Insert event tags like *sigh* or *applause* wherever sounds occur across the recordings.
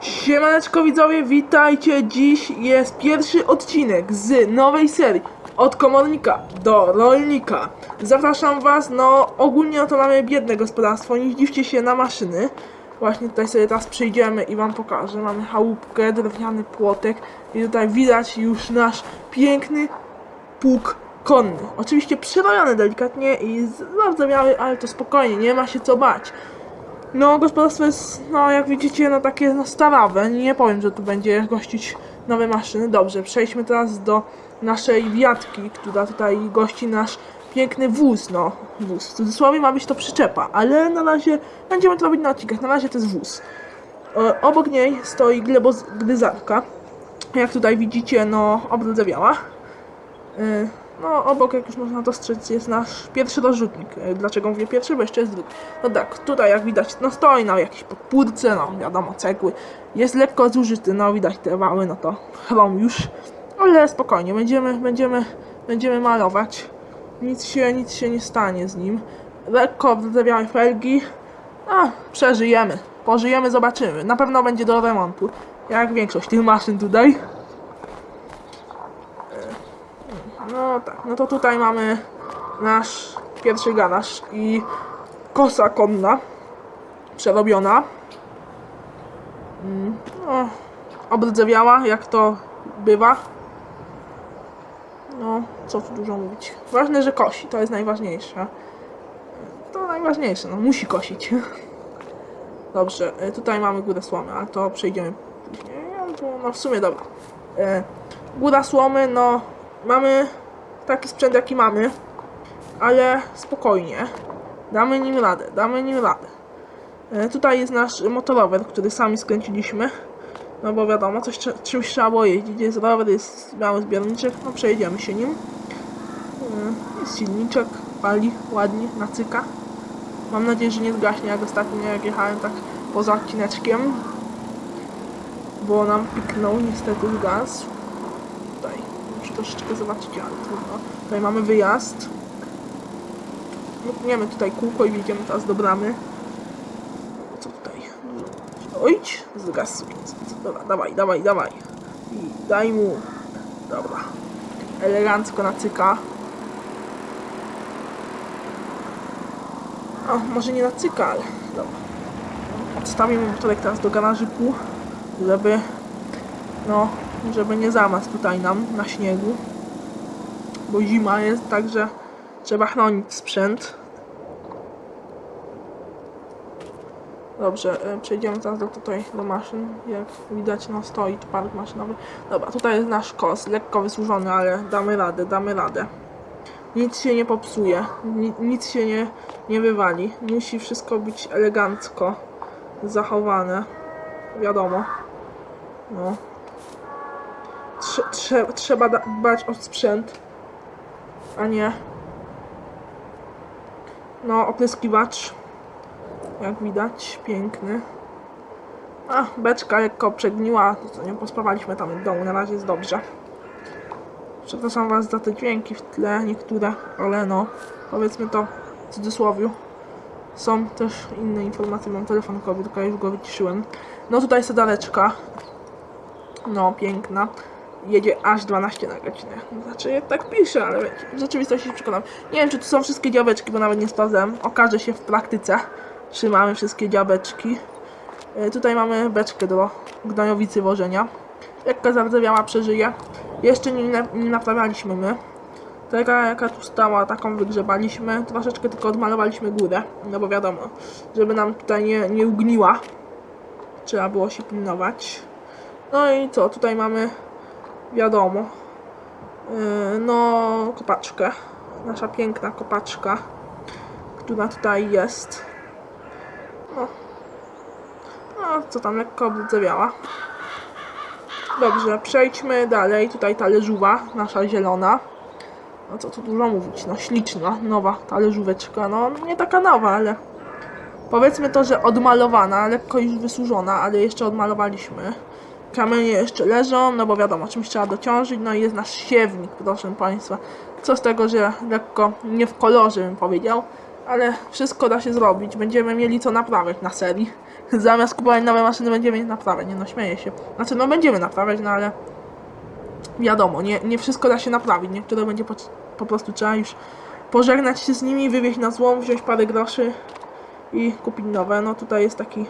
Siemaneczko widzowie, witajcie! Dziś jest pierwszy odcinek z nowej serii. Od komornika do rolnika. Zapraszam was, no ogólnie to mamy biedne gospodarstwo, nie zdziwcie się na maszyny. Właśnie tutaj sobie teraz przejdziemy i wam pokażę. Mamy chałupkę, drewniany płotek i tutaj widać już nasz piękny pług konny. Oczywiście przyrojony delikatnie i zardzewiały, ale to spokojnie, nie ma się co bać no, gospodarstwo jest, no jak widzicie, no takie no starawe. Nie powiem, że tu będzie gościć nowe maszyny. Dobrze, przejdźmy teraz do naszej wiatki, która tutaj gości nasz piękny wóz. No, wóz. W cudzysłowie ma być to przyczepa, ale na razie będziemy to robić na odcinkach. Na razie to jest wóz. E, obok niej stoi glebogryzarka. Jak tutaj widzicie, no obrodzewiała. E, no, obok, jak już można dostrzec, jest nasz pierwszy rozrzutnik. E, Dlaczego mówię pierwszy? Bo jeszcze jest drugi. No tak, tutaj jak widać, no stoi na jakiejś podpórce, no wiadomo, cegły. Jest lekko zużyty, no widać te wały, no to chrom już. Ale spokojnie, będziemy, będziemy, będziemy malować. Nic się, nic się nie stanie z nim. Lekko wrdzewiałe felgi. A, przeżyjemy. Pożyjemy, zobaczymy. Na pewno będzie do remontu. Jak większość tych maszyn tutaj. No tak, no to tutaj mamy nasz pierwszy garaż i kosa konna przerobiona. Mm, No, obrdzewiała, jak to bywa. No, co tu dużo mówić. Ważne, że kosi, to jest najważniejsze. To najważniejsze, no musi kosić. *laughs* Dobrze, e, tutaj mamy górę słomy, ale to przejdziemy później. No, No w sumie dobra. E, Góra słomy, no mamy taki sprzęt jaki mamy, ale spokojnie. Damy nim radę, damy nim radę. E, tutaj jest nasz motorower, który sami skręciliśmy. No bo wiadomo, coś, czymś trzeba było jeździć. Jest rower, jest mały zbiorniczek, no przejedziemy się nim. E, Jest silniczek, pali ładnie, nacyka. Mam nadzieję, że nie zgaśnie jak ostatnio jak jechałem tak poza odcineczkiem. Bo nam piknął niestety gaz. Troszeczkę zobaczyć, ale trudno. Tutaj mamy wyjazd. Lukniemy tutaj kółko i wjedziemy teraz do bramy. Co tutaj? Ojdź, zgasł. Dobra, dawaj, dawaj, dawaj. I daj mu. Dobra. Elegancko nacyka. O, może nie nacyka, ale dobra. Odstawimy motorek teraz do garażyku, żeby no, żeby nie zamasł tutaj nam na śniegu. Bo zima jest, także trzeba chronić sprzęt. Dobrze, e, przejdziemy teraz do tutaj do maszyn. Jak widać, no stoi park maszynowy. Dobra, tutaj jest nasz kos, lekko wysłużony, ale damy radę, damy radę. Nic się nie popsuje, ni nic się nie, nie wywali. Musi wszystko być elegancko zachowane. Wiadomo. No, Trze trze trzeba dbać o sprzęt, a nie. No, opryskiwacz. Jak widać, piękny. A, beczka lekko przegniła, to co nie pospawaliśmy tam w domu, na razie jest dobrze. Przepraszam was za te dźwięki w tle, niektóre, ale no, powiedzmy to w cudzysłowiu. Są też inne informacje, mam telefon komórka, już go wyciszyłem. No tutaj sedaleczka, no, piękna. Jedzie aż 12 na godzinę. Znaczy, tak pisze, ale wiecie, w rzeczywistości się przekonam. Nie wiem, czy tu są wszystkie działeczki, bo nawet nie sprawdzałem. Okaże się w praktyce, czy mamy wszystkie działeczki. E, tutaj mamy beczkę do gnojowicy wożenia. Lekka zardzewiała przeżyje. Jeszcze nie, nie naprawialiśmy my. Taka jaka tu stała, taką wygrzebaliśmy. Troszeczkę tylko odmalowaliśmy górę. No bo wiadomo, żeby nam tutaj nie, nie ugniła. Trzeba było się pilnować. No i co, tutaj mamy, wiadomo, yy, no kopaczkę, nasza piękna kopaczka, która tutaj jest. No, no co tam lekko obrdzewiała. Dobrze, przejdźmy dalej, tutaj talerzówa, nasza zielona. No co tu dużo mówić, no śliczna, nowa talerzóweczka, no nie taka nowa, ale powiedzmy to, że odmalowana, lekko już wysłużona, ale jeszcze odmalowaliśmy. Kamienie jeszcze leżą, no bo wiadomo, czymś trzeba dociążyć, no i jest nasz siewnik, proszę Państwa. Co z tego, że lekko nie w kolorze bym powiedział, ale wszystko da się zrobić. Będziemy mieli co naprawiać na serii. *laughs* Zamiast kupować nowe maszyny będziemy je naprawiać, nie no śmieję się. Znaczy no będziemy naprawiać, no ale wiadomo, nie, nie wszystko da się naprawić, niektóre będzie po, po prostu trzeba już pożegnać się z nimi, wywieźć na złom, wziąć parę groszy i kupić nowe. No tutaj jest taki,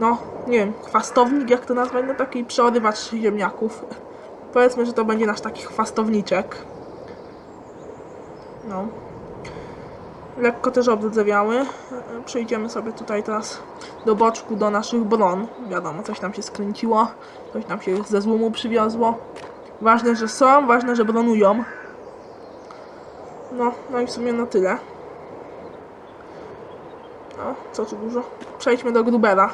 no nie wiem, chwastownik jak to nazwać, no taki przeorywacz ziemniaków. *laughs* Powiedzmy, że to będzie nasz taki chwastowniczek. No. Lekko też obrdzewiały. Przejdziemy sobie tutaj teraz do boczku, do naszych bron. Wiadomo, coś tam się skręciło, coś nam się ze złomu przywiozło. Ważne, że są, ważne, że bronują. No, no i w sumie na tyle. No, co tu dużo. Przejdźmy do Grubera.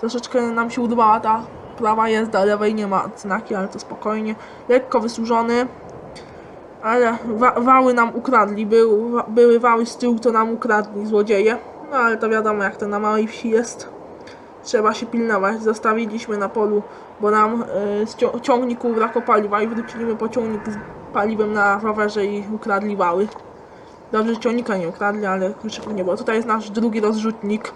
Troszeczkę nam się udawała ta prawa jazda, lewej nie ma znaki, ale to spokojnie. Lekko wysłużony. Ale wa wały nam ukradli. Był, wa były wały z tyłu, to nam ukradli złodzieje. No ale to wiadomo, jak to na małej wsi jest. Trzeba się pilnować. Zostawiliśmy na polu, bo nam y, z cio ciągniku brakło paliwa i wróciliśmy po ciągnik z paliwem na rowerze i ukradli wały. Dobrze, że ciągnika nie ukradli, ale kluczyków nie było. Tutaj jest nasz drugi rozrzutnik,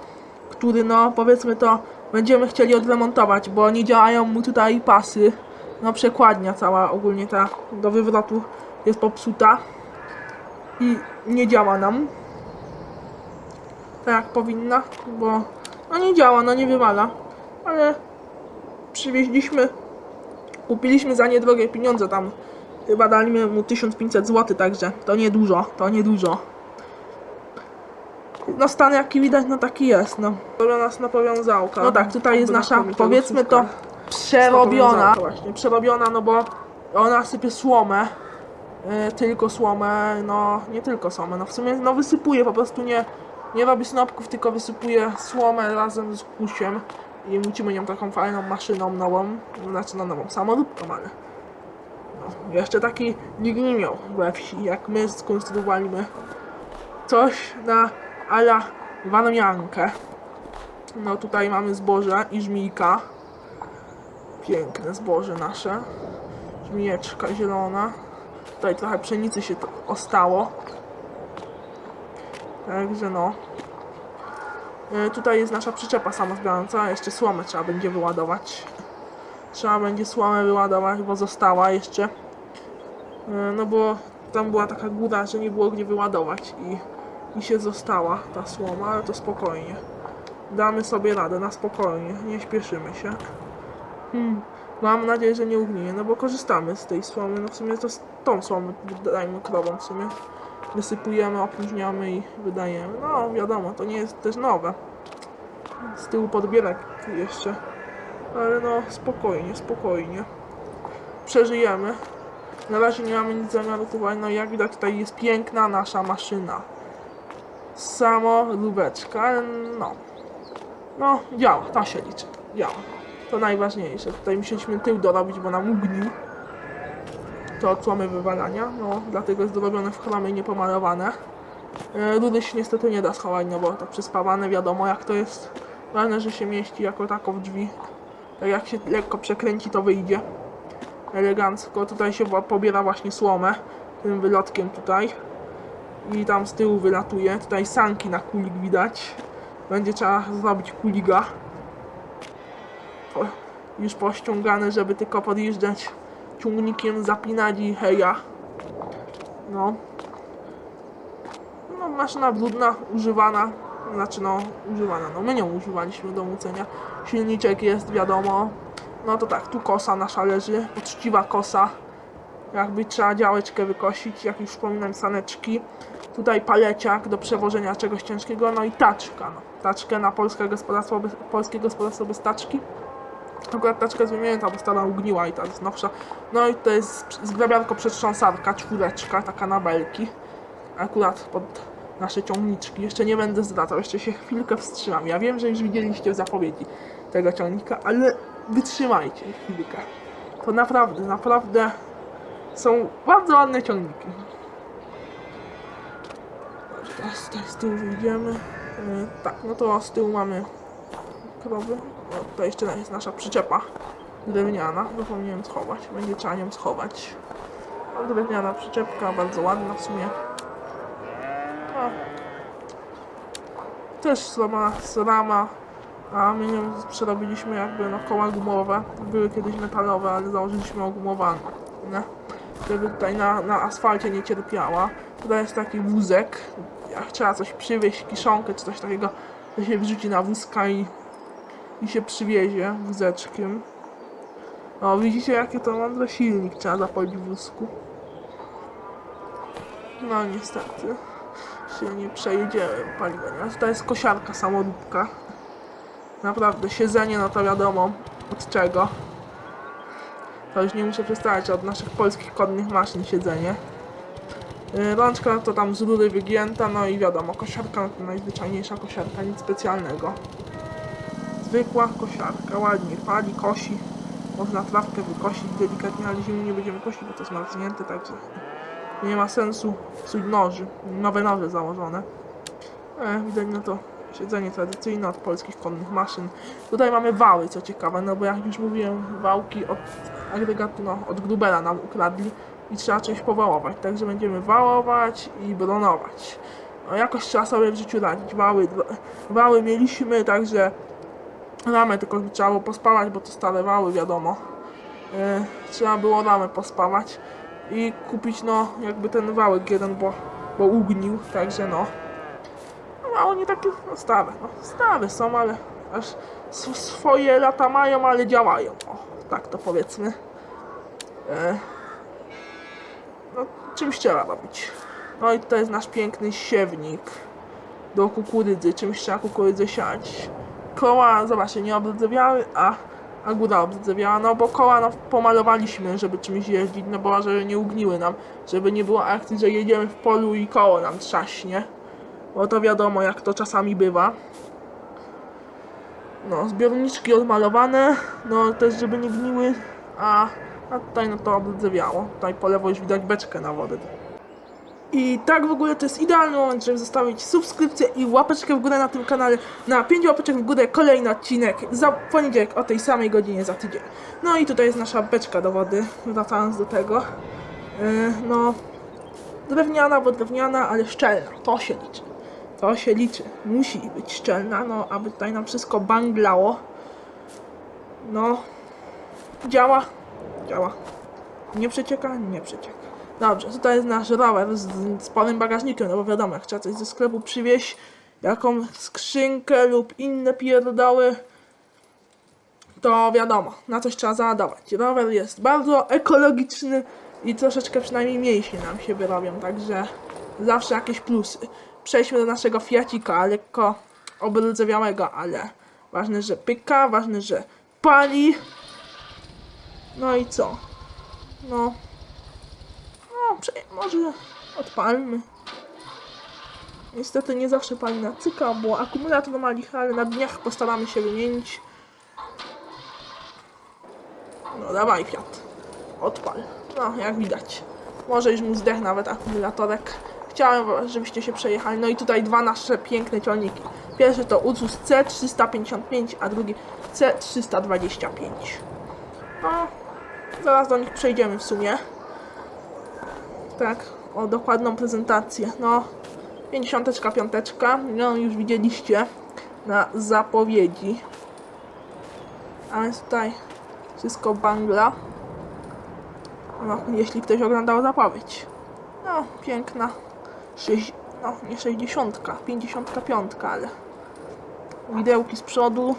który no powiedzmy to będziemy chcieli odremontować, bo nie działają mu tutaj pasy. No przekładnia cała ogólnie ta do wywrotu jest popsuta i nie działa nam tak jak powinna, bo no nie działa, no nie wywala, ale przywieźliśmy, kupiliśmy za niedrogie pieniądze tam, chyba daliśmy mu 1500 zł, także to nie dużo, to nie dużo. No stan jaki widać, no taki jest, no. Robiona nas na powiązałka. No tak, tutaj jest nasza, powiedzmy to, przerobiona, właśnie, przerobiona, no bo ona sypie słomę, y, tylko słomę, no nie tylko słomę, no w sumie no wysypuje, po prostu nie, nie robi snopków, tylko wysypuje słomę razem z kusiem i musimy nią taką fajną maszyną nową, znaczy no nową samoróbką, ale no, jeszcze taki nikt nie miał we wsi, jak my skonstruowaliśmy coś na ala warmiankę. No tutaj mamy zboże i żmijka. Piękne zboże nasze. Żmijeczka zielona. Tutaj trochę pszenicy się ostało. Także no. E, Tutaj jest nasza przyczepa samozbierająca. Jeszcze słomę trzeba będzie wyładować. Trzeba będzie słomę wyładować, bo została jeszcze. E, No bo tam była taka góra, że nie było gdzie wyładować i, i się została ta słoma, ale to spokojnie. Damy sobie radę, na spokojnie, nie śpieszymy się. Hmm. Mam nadzieję, że nie ugnieje, no bo korzystamy z tej słomy. No w sumie to z tą słomę dajmy krową w sumie. Wysypujemy, opróżniamy i wydajemy. No wiadomo, to nie jest też nowe. Z tyłu podbierak jeszcze. Ale no spokojnie, spokojnie. Przeżyjemy. Na razie nie mamy nic zamiaru kupować. No jak widać tutaj jest piękna nasza maszyna. Samo lubeczka, no. No działa, ta się liczy. Działa. To najważniejsze. Tutaj musieliśmy tył dorobić, bo nam ugnił. To odsłomy wywalania, no dlatego jest dorobione w chromie i niepomalowane. E, Rury się niestety nie da schować, no bo to przyspawane, wiadomo jak to jest. Ważne, że się mieści jako tako w drzwi. Tak jak się lekko przekręci, to wyjdzie. Elegancko. Tutaj się pobiera właśnie słomę tym wylotkiem tutaj. I tam z tyłu wylatuje. Tutaj sanki na kulik widać. Będzie trzeba zrobić kuliga. Po, już pościągane, żeby tylko podjeżdżać ciągnikiem, zapinać i heja. No. No, maszyna brudna, używana. Znaczy no, używana. No, my ją używaliśmy do mucenia. Silniczek jest, wiadomo. No to tak, tu kosa nasza leży. Poczciwa kosa. Jakby trzeba działeczkę wykosić, jak już wspominałem, saneczki. Tutaj paleciak do przewożenia czegoś ciężkiego, no i taczka. No. Taczkę na polskie gospodarstwo, bez, polskie gospodarstwo bez taczki. Akurat taczka jest wymieniona, bo stara ugniła i ta jest nowsza. No i to jest zgrabiarko przetrząsarka, czwóreczka, taka na belki. Akurat pod nasze ciągniczki. Jeszcze nie będę zdradzał, jeszcze się chwilkę wstrzymam. Ja wiem, że już widzieliście zapowiedzi tego ciągnika, ale wytrzymajcie chwilkę. To naprawdę, naprawdę są bardzo ładne ciągniki. Teraz tutaj z tyłu wyjdziemy. Yy, tak, no to z tyłu mamy krowy. No, to jeszcze jest nasza przyczepa drewniana. Zapomniałem schować. Będzie trzeba nią schować. No, drewniana przyczepka, bardzo ładna w sumie. No. Też sama z rama A my ją przerobiliśmy jakby no koła gumowe. Były kiedyś metalowe, ale założyliśmy ogumowane. Nie? Żeby tutaj na, na asfalcie nie cierpiała. Tutaj jest taki wózek. Jak trzeba coś przywieźć, kiszonkę czy coś takiego, to się wrzuci na wózka i, i się przywiezie wózeczkiem. No widzicie jakie to mądre silnik trzeba zapolić w wózku. No niestety się nie przejedziemy paliwem. Tutaj jest kosiarka samoróbka. Naprawdę, siedzenie no to wiadomo od czego. To już nie muszę przedstawiać od naszych polskich kodnych maszyn siedzenie. Yy, Rączka to tam z rury wygięta, no i wiadomo, kosiarka no to najzwyczajniejsza kosiarka, nic specjalnego. Zwykła kosiarka, ładnie pali, kosi. Można trawkę wykosić delikatnie, ale zimnie nie będziemy kosić, bo to jest marznięte, także nie ma sensu psuć noży. Nowe noże założone. E, widać no to siedzenie tradycyjne od polskich konnych maszyn. Tutaj mamy wały, co ciekawe, no bo jak już mówiłem, wałki od agregatu, no, od Grubera nam ukradli i trzeba coś powałować. Także będziemy wałować i bronować. No jakoś trzeba sobie w życiu radzić. Wały, wały mieliśmy, także ramę tylko trzeba było pospawać, bo to stare wały, wiadomo. E, trzeba było ramę pospawać i kupić no jakby ten wałek jeden, bo, bo ugnił, także no. No oni takie no, stare, no stare są, ale aż sw- swoje lata mają, ale działają. O, tak to powiedzmy. E, no czymś trzeba robić. No i to jest nasz piękny siewnik do kukurydzy, czymś trzeba kukurydzę siać. Koła, zobaczcie, nie obrdzewiały, a, a góra obrdzewiała, no bo koła no, pomalowaliśmy, żeby czymś jeździć, no bo żeby nie ugniły nam, żeby nie było akcji, że jedziemy w polu i koło nam trzaśnie, bo to wiadomo jak to czasami bywa. No, zbiorniczki odmalowane, no też żeby nie gniły, a, a tutaj no to obrdzewiało. Tutaj po lewo już widać beczkę na wodę. I tak w ogóle to jest idealny moment, żeby zostawić subskrypcję i łapeczkę w górę na tym kanale. Na 5 łapeczek w górę kolejny odcinek za poniedziałek o tej samej godzinie za tydzień. No i tutaj jest nasza beczka do wody, wracając do tego. Yy, no, drewniana, bo drewniana, ale szczelna. To się liczy. To się liczy. Musi być szczelna, no, aby tutaj nam wszystko banglało. No, działa, działa. Nie przecieka? Nie przecieka. Dobrze, tutaj jest nasz rower z, pełnym bagażnikiem, no bo wiadomo, jak trzeba coś ze sklepu przywieźć, jaką skrzynkę lub inne pierdoły, to wiadomo, na coś trzeba załadować. Rower jest bardzo ekologiczny i troszeczkę przynajmniej mięśnie nam się wyrobią, także zawsze jakieś plusy. Przejdźmy do naszego Fiacika, lekko obrdzewiałego, ale ważne, że pyka, ważne, że pali. No i co? No, no, może odpalmy. Niestety nie zawsze pali na cyka, bo akumulator ma lichy, ale na dniach postaramy się wymienić. No dawaj Fiat, odpal. No, jak widać. Może już mu zdech nawet akumulatorek. Chciałem, żebyście się przejechali. No i tutaj dwa nasze piękne ciągniki. Pierwszy to Ursus C355, a drugi C325. No, zaraz do nich przejdziemy w sumie tak, o dokładną prezentację. No, 55, no już widzieliście na zapowiedzi. A więc tutaj wszystko bangla. No, jeśli ktoś oglądał zapowiedź. No, piękna. Sześć, no, nie 60, 55, ale widełki z przodu,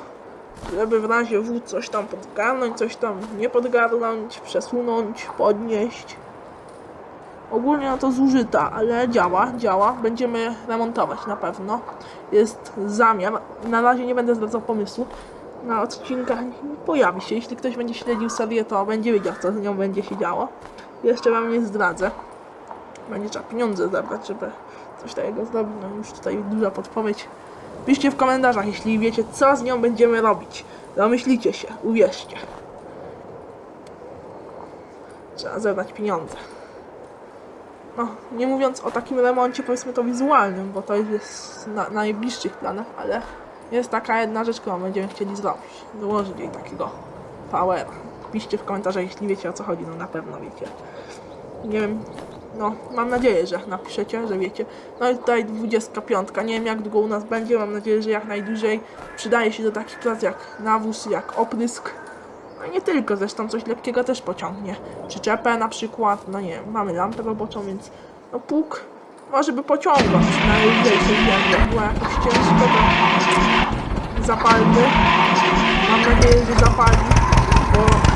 żeby w razie W coś tam podgarnąć, coś tam nie podgarnąć, przesunąć, podnieść. Ogólnie no to zużyta, ale działa, działa. Będziemy remontować na pewno. Jest zamiar. Na razie nie będę zwracał pomysłu. Na odcinkach pojawi się. Jeśli ktoś będzie śledził serię, to będzie wiedział, co z nią będzie się działo. Jeszcze wam nie zdradzę. Będzie trzeba pieniądze zebrać, żeby coś takiego zrobić. No już tutaj duża podpowiedź. Piszcie w komentarzach, jeśli wiecie, co z nią będziemy robić. Domyślicie się, uwierzcie. Trzeba zebrać pieniądze. No, nie mówiąc o takim remoncie, powiedzmy to wizualnym, bo to jest na najbliższych planach, ale jest taka jedna rzecz, którą będziemy chcieli zrobić. Dołożyć jej takiego powera. Piszcie w komentarzach, jeśli wiecie o co chodzi, no na pewno wiecie. Nie wiem, No, mam nadzieję, że napiszecie, że wiecie. No i tutaj 25. Nie wiem jak długo u nas będzie, mam nadzieję, że jak najdłużej. Przydaje się do takich prac jak nawóz, jak oprysk. No nie tylko, zresztą coś lekkiego też pociągnie. Przyczepę na przykład, no nie mamy lampę roboczą, więc no pług może by pociągał na lżejszej ziemi. Jak była jakoś ciężko, to zapalny. Mam nadzieję, że zapali, bo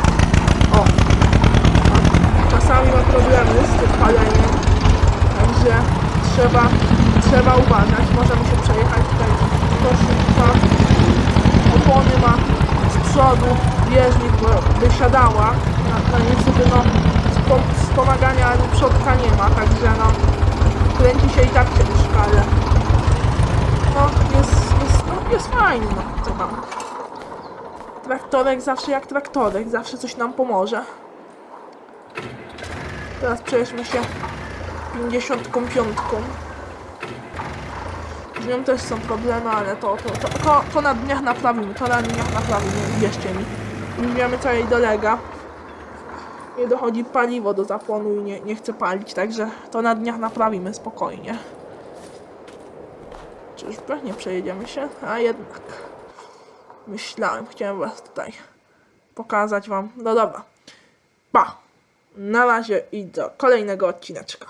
czasami mam problemy z tym paleniem, także trzeba, trzeba uważać. Możemy się przejechać tutaj koszulka, opony ma z przodu, bo wysiadała, no, no niestety no spo- wspomagania ani przodka nie ma, także no kręci się i tak ciężko, ale no jest, jest, no, jest fajnie, no co. Traktorek zawsze jak traktorek, zawsze coś nam pomoże. Teraz przejdźmy się 55. Z nią też są problemy, ale to, to, to, to, to na dniach naprawimy, to na dniach naprawimy, wierzcie mi. Już wiemy co jej dolega. Nie dochodzi paliwo do zapłonu i nie, nie chce palić, także to na dniach naprawimy spokojnie. Czyżby? Nie przejedziemy się? A jednak. Myślałem, chciałem was tutaj pokazać wam. No dobra. Pa! Na razie i do kolejnego odcineczka.